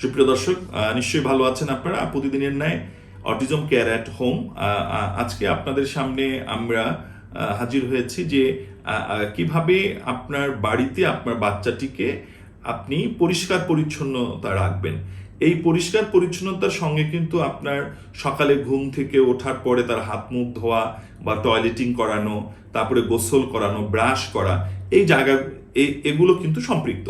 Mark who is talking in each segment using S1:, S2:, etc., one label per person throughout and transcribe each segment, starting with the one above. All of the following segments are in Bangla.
S1: সুপ্রিয় দর্শক নিশ্চয়ই ভালো আছেন আপনারা। প্রতিদিনের ন্যায় অটিজম কেয়ার অ্যাট হোম আজকে আপনাদের সামনে আমরা হাজির হয়েছি যে কীভাবে আপনার বাড়িতে আপনার বাচ্চাটিকে আপনি পরিষ্কার পরিচ্ছন্নতা রাখবেন। এই পরিষ্কার পরিচ্ছন্নতার সঙ্গে কিন্তু আপনার সকালে ঘুম থেকে ওঠার পরে তার হাত মুখ ধোয়া বা টয়লেটিং করানো, তারপরে গোসল করানো ব্রাশ করা, এই জায়গা এগুলো কিন্তু সম্পৃক্ত।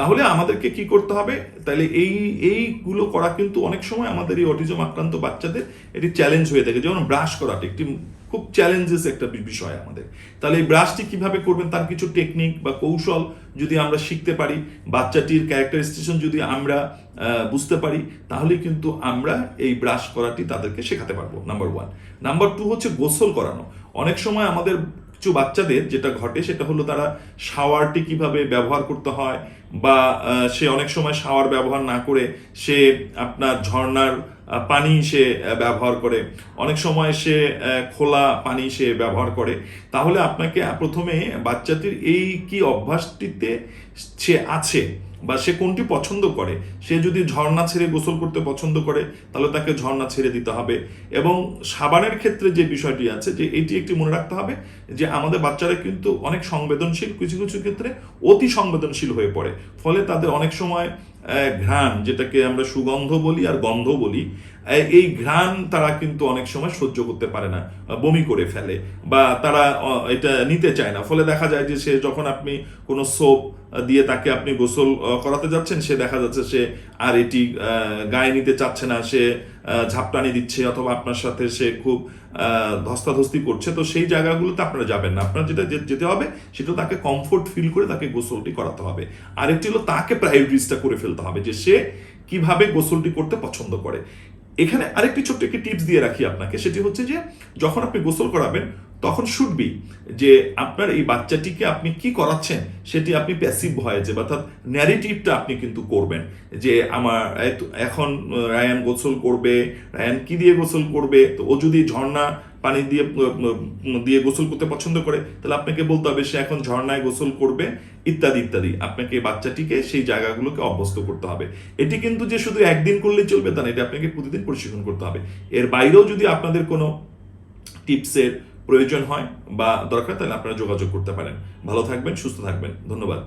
S1: তাহলে আমাদেরকে কি করতে হবে? তাহলে এই, এইগুলো করা কিন্তু অনেক সময় আমাদের এই অটিজম আক্রান্ত বাচ্চাদের এটি চ্যালেঞ্জ হয়ে থাকে। যেমন ব্রাশ করাটা একটি খুব চ্যালেঞ্জেস একটা বিষয় আমাদের। তাহলে এই ব্রাশটি কীভাবে করবেন? তার কিছু টেকনিক বা কৌশল যদি আমরা শিখতে পারি, বাচ্চাটির ক্যারেক্টারিস্টেশন যদি আমরা বুঝতে পারি, তাহলে কিন্তু আমরা এই ব্রাশ করাটি তাদেরকে শেখাতে পারব নাম্বার ওয়ান নাম্বার টু হচ্ছে গোসল করানো। অনেক সময় আমাদের কিছু বাচ্চাদের যেটা ঘটে সেটা হলো তারা শাওয়ারটি কীভাবে ব্যবহার করতে হয় বা সে অনেক সময় শাওয়ার ব্যবহার না করে সে আপনার ঝর্নার পানি সে ব্যবহার করে। অনেক সময় সে খোলা পানি সে ব্যবহার করে। তাহলে আপনাকে প্রথমে বাচ্চাটির এই কি অভ্যাসটিতে সে আছে? বা সে কোনটি পছন্দ করে, সে যদি ঝর্ণা ছেড়ে গোসল করতে পছন্দ করে, তাহলে তাকে ঝর্ণা ছেড়ে দিতে হবে। এবং সাবানের ক্ষেত্রে যে বিষয়টি আছে, যে এটি একটি মনে রাখতে হবে যে আমাদের বাচ্চারা কিন্তু অনেক সংবেদনশীল, কিছু কিছু ক্ষেত্রে অতি সংবেদনশীল হয়ে পড়ে। ফলে তাদের অনেক সময় ঘ্রাণ, যেটাকে আমরা সুগন্ধ বলি আর গন্ধ বলি, এই ঘ্রাণ তারা কিন্তু অনেক সময় সহ্য করতে পারে না বমি করে ফেলে, বা তারা এটা নিতে চায় না। ফলে দেখা যায় যে সে যখন আপনি কোনো সোপ দিয়ে তাকে আপনি গোসল করাতে যাচ্ছেন, সে দেখা যাচ্ছে সে আর এটি গায়ে নিতে চাচ্ছে না, সে ঝাপটানি দিচ্ছে অথবা আপনার সাথে সে খুব ধস্তাধস্তি করছে, তো সেই জায়গাগুলোতে আপনারা যাবেন না। আপনার যেটা যেতে হবে সেটা তাকে কমফোর্ট ফিল করে তাকে গোসলটি করাতে হবে। আরেকটি হলো তাকে প্রায়োরিটিসটা করে ফেলতে হবে যে সে কীভাবে গোসলটি করতে পছন্দ করে। এখানে আরেকটি ছোট্ট একটি টিপস দিয়ে রাখি আপনাকে। সেটি হচ্ছে যে, যখন আপনি গোসল করাবেন তখন শুড বি যে আপনার এই বাচ্চাটিকে আপনি কি করাচ্ছেন সেটি আপনি প্যাসিভ ভয়েজে অর্থাৎ ন্যারেটিভটা আপনি কিন্তু করবেন যে আমার এখন রায়ান গোসল করবে, রায়ান কি দিয়ে গোসল করবে? তো ও যদি ঝর্ণা পানি দিয়ে দিয়ে গোসল করতে পছন্দ করে, তাহলে আপনাকে বলতে হবে সে এখন ঝর্ণায় গোসল করবে, ইত্যাদি ইত্যাদি। আপনাকে বাচ্চাটিকে সেই জায়গাগুলোকে অভ্যস্ত করতে হবে। এটি কিন্তু যে শুধু একদিন করলে চলবে তা না, এটা আপনাকে প্রতিদিন প্রশিক্ষণ করতে হবে। এর বাইরেও যদি আপনাদের কোনো টিপসের প্রয়োজন হয় বা দরকার তাহলে আপনারা যোগাযোগ করতে পারেন। ভালো থাকবেন সুস্থ থাকবেন। ধন্যবাদ।